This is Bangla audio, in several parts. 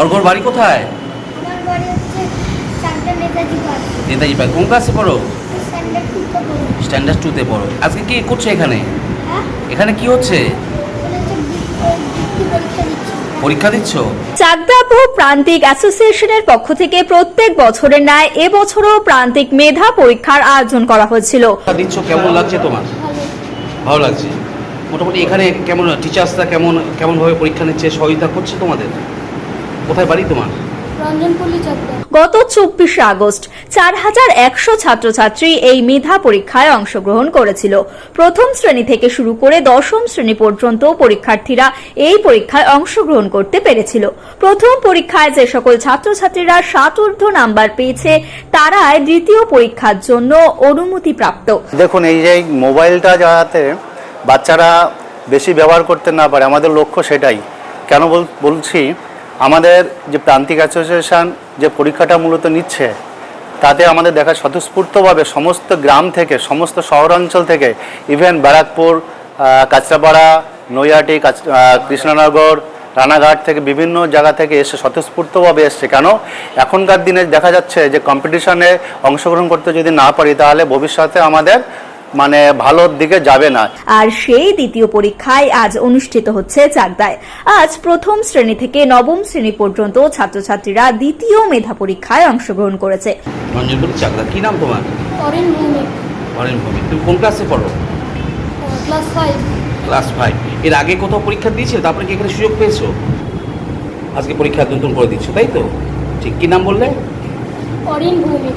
অর্ঘর বাড়ি কোথায়? নেতাজি পার্ক। কোন ক্লাসে পড়ো? স্ট্যান্ডার্ড টুতে পড়ি। আজকে কি করছ এখানে? হ্যাঁ? এখানে কি হচ্ছে? পরীক্ষা দিচ্ছি। পরীক্ষা দিচ্ছ? চাকদাপুর প্রান্তিক অ্যাসোসিয়েশনের পক্ষ থেকে প্রত্যেক বছরের ন্যায় এবছরও প্রান্তিক মেধা পরীক্ষার আয়োজন করা হয়েছিল। দিচ্ছ কেমন লাগছে তোমার? ভালো ভালো লাগছে। মোটামুটি এখানে কেমন টিচার্সরা কেমন কেমনভাবে পরীক্ষা নিচ্ছে সহযোগিতা করছে তোমাদের? কোথায় বাড়ি তোমার? গত চব্বিশে আগস্ট চার হাজার একশো ছাত্রছাত্রী এই মেধা পরীক্ষায় অংশগ্রহণ করেছিল। প্রথম শ্রেণি থেকে শুরু করে দশম শ্রেণি পর্যন্ত পরীক্ষার্থীরা এই পরীক্ষায় অংশগ্রহণ করতে পেরেছিল। প্রথম পরীক্ষায় যে সকল ছাত্রছাত্রীরা ষাটূর্ধ্ব নাম্বার পেয়েছে তারাই দ্বিতীয় পরীক্ষার জন্য অনুমতি প্রাপ্ত। দেখুন এই যে মোবাইলটা যাতে বাচ্চারা বেশি ব্যবহার করতে না পারে আমাদের লক্ষ্য সেটাই। কেন বলছি আমাদের যে প্রান্তিক অ্যাসোসিয়েশন যে পরীক্ষাটা মূলত নিচ্ছে তাতে আমাদের দেখা স্বতঃস্ফূর্তভাবে সমস্ত গ্রাম থেকে সমস্ত শহরাঞ্চল থেকে ইভেন ব্যারাকপুর কাঁচরাপাড়া আহ, কৃষ্ণনগর রানাঘাট থেকে বিভিন্ন জায়গা থেকে এসে স্বতঃস্ফূর্তভাবে এসছে। কেন? এখনকার দিনে দেখা যাচ্ছে যে কম্পিটিশনে অংশগ্রহণ করতে যদি না পারি তাহলে ভবিষ্যতে আমাদের মানে ভালোর দিকে যাবে না। আর সেই দ্বিতীয় পরীক্ষায় আজ অনুষ্ঠিত হচ্ছে চাকদায়। আজ প্রথম শ্রেণি থেকে নবম শ্রেণি পর্যন্ত ছাত্রছাত্রীরা দ্বিতীয় মেধা পরীক্ষায় অংশগ্রহণ করেছে। রঞ্জনপুরি চাকদা কি নাম তোমার? অরেন ভৌমিক। অরেন ভূমি তুমি কোন ক্লাসে পড়ো? ক্লাস ফাইভ ক্লাস ফাইভ এর আগে কোথাও পরীক্ষা দিয়েছিলে? তারপরে কি এখানে সুযোগ পেয়েছ? আজকে পরীক্ষা নতুন করে দিচ্ছ তাই তো? ঠিক কি নাম বললে? অরেন ভৌমিক।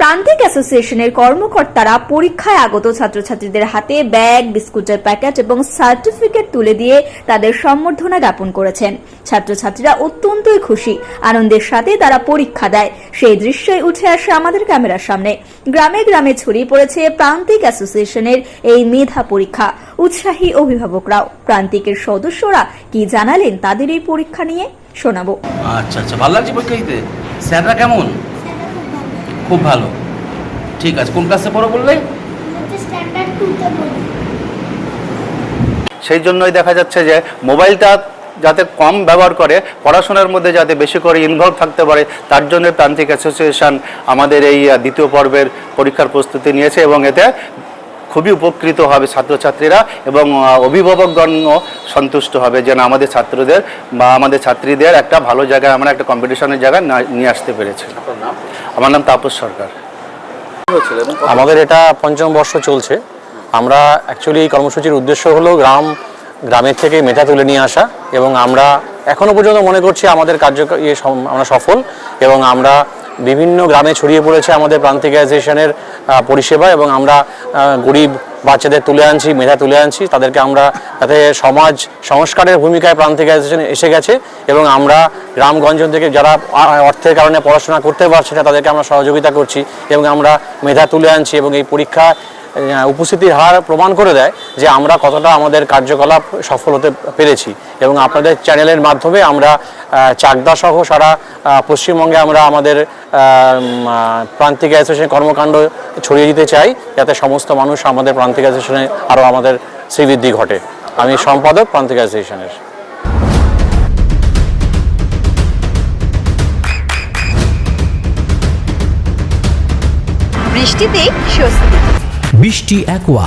প্রান্তিক অ্যাসোসিয়েশনের কর্মকর্তারা পরীক্ষায় আগত ছাত্রছাত্রীদের হাতে ব্যাগ, বিস্কুটের প্যাকেট এবং সার্টিফিকেট তুলে দিয়ে তাদের সম্বর্ধনা জ্ঞাপন করেছেন। ছাত্রছাত্রীরা অত্যন্তই খুশি। আনন্দের সাথে তারা পরীক্ষা দেয়। সেই দৃশ্যই উঠে আসে আমাদের ক্যামেরার সামনে। গ্রামে গ্রামে ছড়িয়ে পড়েছে প্রান্তিক অ্যাসোসিয়েশনের এই মেধা পরীক্ষা। উৎসাহী অভিভাবকরাও। প্রান্তিকের সদস্যরা কি জানালেন তাদের এই পরীক্ষা নিয়ে? শোনাবো। আচ্ছা আচ্ছা। ভালো লাগছে পরীক্ষা দিতে? স্যাররা কেমন? খুব ভালো। ঠিক আছে কোন ক্লাসে পড়ো বললে? সেই জন্যই দেখা যাচ্ছে যে মোবাইলটা যাতে কম ব্যবহার করে পড়াশোনার মধ্যে যাতে বেশি করে ইনভলভ থাকতে পারে তার জন্য প্রান্তিক অ্যাসোসিয়েশন আমাদের এই দ্বিতীয় পর্বের পরীক্ষার প্রস্তুতি নিয়েছে এবং এতে খুবই উপকৃত হবে ছাত্রছাত্রীরা এবং অভিভাবকগণও সন্তুষ্ট হবে যেন আমাদের ছাত্রদের বা আমাদের ছাত্রীদের একটা ভালো জায়গায় আমরা একটা কম্পিটিশনের জায়গায় নিয়ে আসতে পেরেছি। আমার নাম তাপস সরকার। আমাদের এটা পঞ্চম বর্ষ চলছে। আমরা অ্যাকচুয়ালি এই কর্মসূচির উদ্দেশ্য হলো গ্রাম, গ্রামের থেকে মেধা তুলে নিয়ে আসা এবং আমরা এখনও পর্যন্ত মনে করছি আমাদের কার্য ইয়ে আমরা সফল এবং আমরা বিভিন্ন গ্রামে ছড়িয়ে পড়েছে আমাদের প্রান্তিকাইজেশনের পরিষেবা এবং আমরা গরিব বাচ্চাদের তুলে আনছি, মেধা তুলে আনছি, তাদেরকে আমরা যাতে সমাজ সংস্কারের ভূমিকায় প্রাণ প্রান্তিকাইজেশন এসে গেছে এবং আমরা গ্রামগঞ্জ থেকে যারা অর্থের কারণে পড়াশোনা করতে পারছে না, তাদেরকে আমরা সহযোগিতা করছি এবং আমরা মেধা তুলে আনছি এবং এই পরীক্ষা উপস্থিতির হার প্রমাণ করে দেয় যে আমরা কতটা আমাদের কার্যকলাপ সফল হতে পেরেছি। এবং আপনাদের চ্যানেলের মাধ্যমে আমরা চাকদা সহ সারা পশ্চিমবঙ্গে আমরা আমাদের প্রান্তিক অ্যাসোসিয়েশন কর্মকাণ্ড ছড়িয়ে দিতে চাই, যাতে সমস্ত মানুষ আমাদের প্রান্তিক অ্যাসোসিয়েশনে আরও আমাদের শ্রীবৃদ্ধি ঘটে। আমি সম্পাদক প্রান্তিক অ্যাসোসিয়েশনের। বৃষ্টিতে স্বস্তি। বৃষ্টি অ্যাকোয়া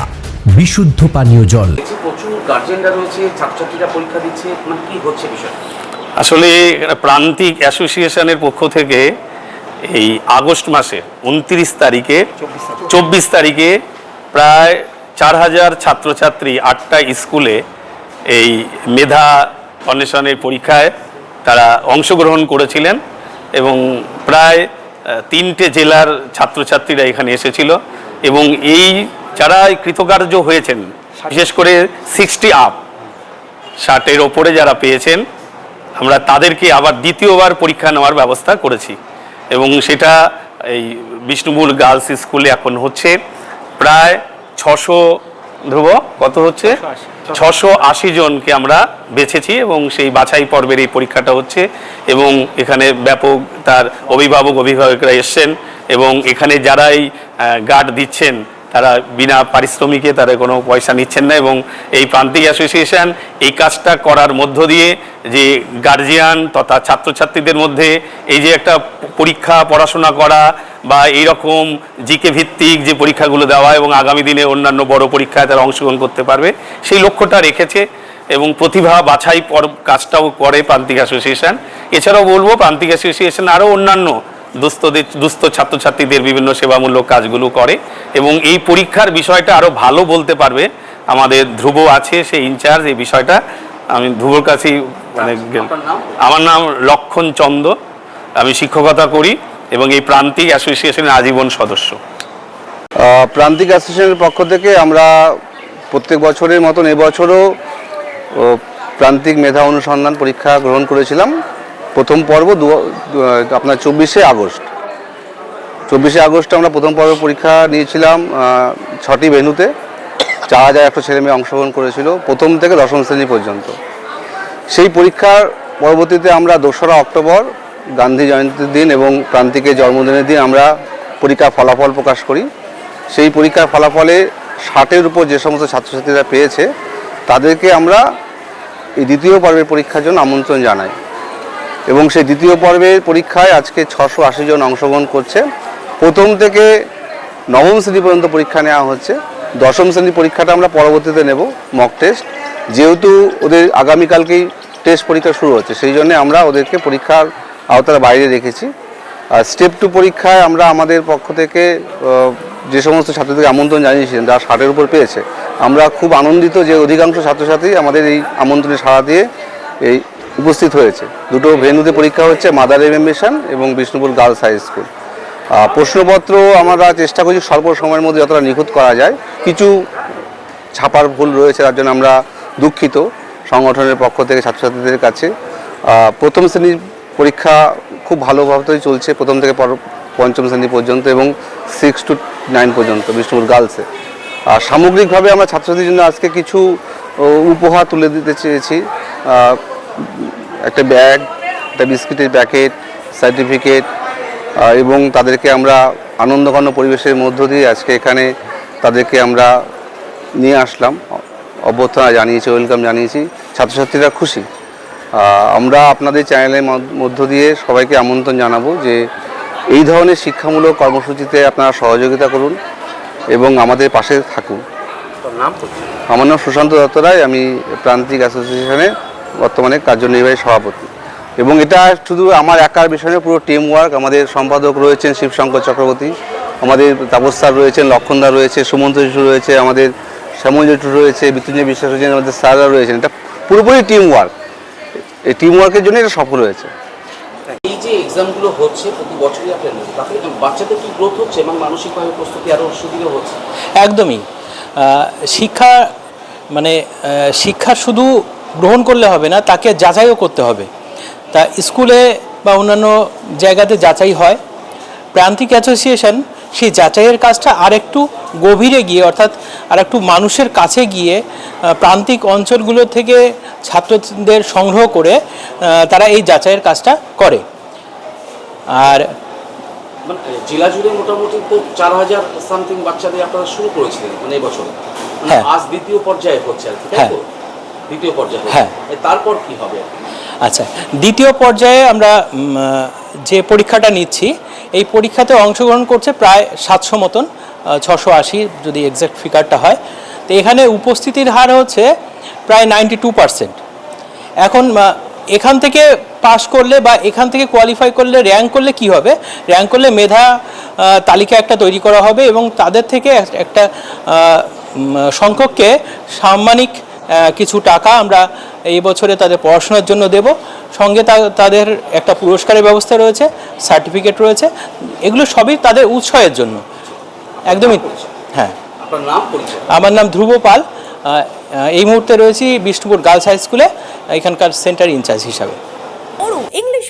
বিশুদ্ধ পানীয় জল। প্রচুর গার্জেনরা রয়েছে ছাত্রছাত্রীরা পরীক্ষা দিচ্ছে মানে কি হচ্ছে বিষয় আসলে প্রান্তিক অ্যাসোসিয়েশনের পক্ষ থেকে এই আগস্ট মাসে উনত্রিশ তারিখে চব্বিশ তারিখে। প্রায় চার হাজার ছাত্রছাত্রী আটটা স্কুলে এই মেধা অন্বেষণের পরীক্ষায় তারা অংশগ্রহণ করেছিলেন এবং প্রায় তিনটে জেলার ছাত্রছাত্রীরা এখানে এসেছিল। এবং এই যারা কৃতকার্য হয়েছেন বিশেষ করে সিক্সটি আপ ষাটের ওপরে যারা পেয়েছেন আমরা তাদেরকে আবার দ্বিতীয়বার পরীক্ষা নেওয়ার ব্যবস্থা করেছি। এবং সেটা এই বিষ্ণুপুর গার্লস স্কুলে এখন হচ্ছে প্রায় ছশো ধ্রুব কত হচ্ছে? ছশো আশি জনকে আমরা বেছেছি এবং সেই বাছাই পর্বের এই পরীক্ষাটা হচ্ছে এবং এখানে ব্যাপক তার অভিভাবক অভিভাবকরা এসছেন এবং এখানে যারাই গার্ড দিচ্ছেন, তারা বিনা পারিশ্রমিকে তারা কোনো পয়সা নিচ্ছেন না এবং এই প্রান্তিক অ্যাসোসিয়েশন এই কাজটা করার মধ্য দিয়ে যে গার্জিয়ান তথা ছাত্রছাত্রীদের মধ্যে এই যে একটা পরীক্ষা, পড়াশোনা করা বা এইরকম জিকে ভিত্তিক যে পরীক্ষাগুলো দেওয়া এবং আগামী দিনে অন্যান্য বড় পরীক্ষায় তারা অংশগ্রহণ করতে পারবে, সেই লক্ষ্যটা রেখেছে এবং প্রতিভা বাছাই কাজটাও করে প্রান্তিক অ্যাসোসিয়েশন এছাড়াও বলব, প্রান্তিক অ্যাসোসিয়েশন আরও অন্যান্য দুস্থদের দুস্থ ছাত্রছাত্রীদের বিভিন্ন সেবামূলক কাজগুলো করে এবং এই পরীক্ষার বিষয়টা আরও ভালো বলতে পারবে। আমাদের ধ্রুব আছে সে ইনচার্জ এই বিষয়টা আমি ধ্রুবর কাছেই মানে আমার নাম লক্ষণ চন্দ। আমি শিক্ষকতা করি এবং এই প্রান্তিক অ্যাসোসিয়েশনের আজীবন সদস্য। প্রান্তিক অ্যাসোসিয়েশনের পক্ষ থেকে আমরা প্রত্যেক বছরের মতন এবছরও ও, প্রান্তিক মেধা অনুসন্ধান পরীক্ষা গ্রহণ করেছিলাম। প্রথম পর্ব দু আপনার চব্বিশে আগস্ট। চব্বিশে আগস্ট আমরা প্রথম পর্ব পরীক্ষা নিয়েছিলাম ছটি ভেন্যুতে। চার হাজার একশো ছেলে মেয়ে অংশগ্রহণ করেছিল, প্রথম থেকে দশম শ্রেণি পর্যন্ত। সেই পরীক্ষার পরবর্তীতে আমরা দোসরা অক্টোবর, গান্ধী জয়ন্তীর দিন এবং প্রান্তিকের জন্মদিনের দিন আমরা পরীক্ষার ফলাফল প্রকাশ করি। সেই পরীক্ষার ফলাফলে ষাটের উপর যে সমস্ত ছাত্রছাত্রীরা পেয়েছে, তাদেরকে আমরা এই দ্বিতীয় পর্বের পরীক্ষার জন্য আমন্ত্রণ জানাই। এবং সেই দ্বিতীয় পর্বের পরীক্ষায় আজকে ছশো আশি জন অংশগ্রহণ করছে। প্রথম থেকে নবম শ্রেণি পর্যন্ত পরীক্ষা নেওয়া হচ্ছে। দশম শ্রেণির পরীক্ষাটা আমরা পরবর্তীতে নেব মক টেস্ট যেহেতু ওদের আগামীকালকেই টেস্ট পরীক্ষা শুরু হচ্ছে, সেই জন্য আমরা ওদেরকে পরীক্ষার আওতার বাইরে রেখেছি। আর স্টেপ টু পরীক্ষায় আমরা আমাদের পক্ষ থেকে যে সমস্ত ছাত্রদের আমন্ত্রণ জানিয়েছিলেন, যারা ষাটের উপর পেয়েছে, আমরা খুব আনন্দিত যে অধিকাংশ ছাত্রছাত্রী আমাদের এই আমন্ত্রণে সাড়া দিয়ে এই উপস্থিত হয়েছে। দুটো ভেন্যুতে পরীক্ষা হচ্ছে মাদার এম মিশন এবং বিষ্ণুপুর গার্লস হাই স্কুল প্রশ্নপত্র আমরা চেষ্টা করছি স্বল্প সময়ের মধ্যে যতটা নিখুঁত করা যায়। কিছু ছাপার ভুল রয়েছে, তার জন্য আমরা দুঃখিত সংগঠনের পক্ষ থেকে, ছাত্রছাত্রীদের কাছে। প্রথম শ্রেণির পরীক্ষা খুব ভালোভাবেই চলছে, প্রথম থেকে পঞ্চম শ্রেণি পর্যন্ত এবং সিক্স টু নাইন পর্যন্ত বিষ্ণুপুর গার্লসে আর সামগ্রিকভাবে আমরা ছাত্রছাত্রীর জন্য আজকে কিছু উপহার তুলে দিতে চেয়েছি। একটা ব্যাগ একটা বিস্কিটের প্যাকেট সার্টিফিকেট এবং তাদেরকে আমরা আনন্দঘন পরিবেশের মধ্য দিয়ে আজকে এখানে তাদেরকে আমরা নিয়ে আসলাম। অভ্যর্থনা জানিয়েছি ওয়েলকাম জানিয়েছি। ছাত্রছাত্রীরা খুশি। আমরা আপনাদের চ্যানেলের মধ্য- দিয়ে সবাইকে আমন্ত্রণ জানাব যে এই ধরনের শিক্ষামূলক কর্মসূচিতে আপনারা সহযোগিতা করুন এবং আমাদের পাশে থাকুন। আমার নাম সুশান্ত দত্ত রায় আমি প্রান্তিক অ্যাসোসিয়েশনের বর্তমানে কার্যনির্বাহী সভাপতি। এবং এটা শুধু আমার একার বিষয় পুরো টিম ওয়ার্ক আমাদের সম্পাদক রয়েছেন শিবশঙ্কর চক্রবর্তী আমাদের তাপস স্যার রয়েছেন লক্ষণদা রয়েছে সুমন্ত শিশু রয়েছে আমাদের শ্যামল জেঠু রয়েছে মৃত্যুঞ্জয় বিশ্বাস রয়েছেন আমাদের স্যাররা রয়েছেন। এটা পুরোপুরি টিম ওয়ার্ক এই টিম ওয়ার্কের জন্য এটা সফল হয়েছে। এই যে এক্সামগুলো হচ্ছে প্রতি বছরই আপনার তাতে বাচ্চাদের কি গ্রোথ হচ্ছে এবং মানসিকভাবে প্রস্তুতি আরও সুদৃঢ় হচ্ছে? একদমই। শিক্ষা মানে শিক্ষা শুধু গ্রহণ করলে হবে না তাকে যাচাইও করতে হবে। তা স্কুলে বা অন্যান্য জায়গাতে যাচাই হয়। প্রান্তিক অ্যাসোসিয়েশন সেই যাচাইয়ের কাজটা আরেকটু গভীরে গিয়ে অর্থাৎ আরেকটু মানুষের কাছে গিয়ে প্রান্তিক অঞ্চলগুলো থেকে ছাত্রদের সংগ্রহ করে তারা এই যাচাইয়ের কাজটা করে। আর মানে জেলা জুড়ে মোটামুটি তো চার হাজার সামথিং বাচ্চাদের আপনারা শুরু করেছিলেন মানে এই বছর। মানে হ্যাঁ। আজ দ্বিতীয় পর্যায়ে হচ্ছে আর কি দ্বিতীয় পর্যায়ে হ্যাঁ। তারপর কি হবে? আচ্ছা দ্বিতীয় পর্যায়ে আমরা যে পরীক্ষাটা নিচ্ছি এই পরীক্ষাতে অংশগ্রহণ করছে প্রায় সাতশো মতন ছশো আশি যদি এক্সাক্ট ফিগারটা হয়। তো এখানে উপস্থিতির হার হচ্ছে প্রায় নাইনটি টু পার্সেন্ট এখন এখান থেকে পাশ করলে বা এখান থেকে কোয়ালিফাই করলে র্যাঙ্ক করলে কি হবে? র্যাঙ্ক করলে মেধা তালিকা একটা তৈরি করা হবে এবং তাদের থেকে একটা সংখ্যককে সাম্মানিক কিছু টাকা আমরা এই বছরে তাদের পড়াশোনার জন্য দেব। সঙ্গে তা- তাদের একটা পুরস্কারের ব্যবস্থা রয়েছে সার্টিফিকেট রয়েছে। এগুলো সবই তাদের উৎসাহের জন্য। একদমই হ্যাঁ। আপনার নাম আমার নাম ধ্রুব পাল। এই মুহূর্তে রয়েছি বিষ্ণুপুর গার্লস হাই স্কুলে এখানকার সেন্টার ইনচার্জ হিসাবে।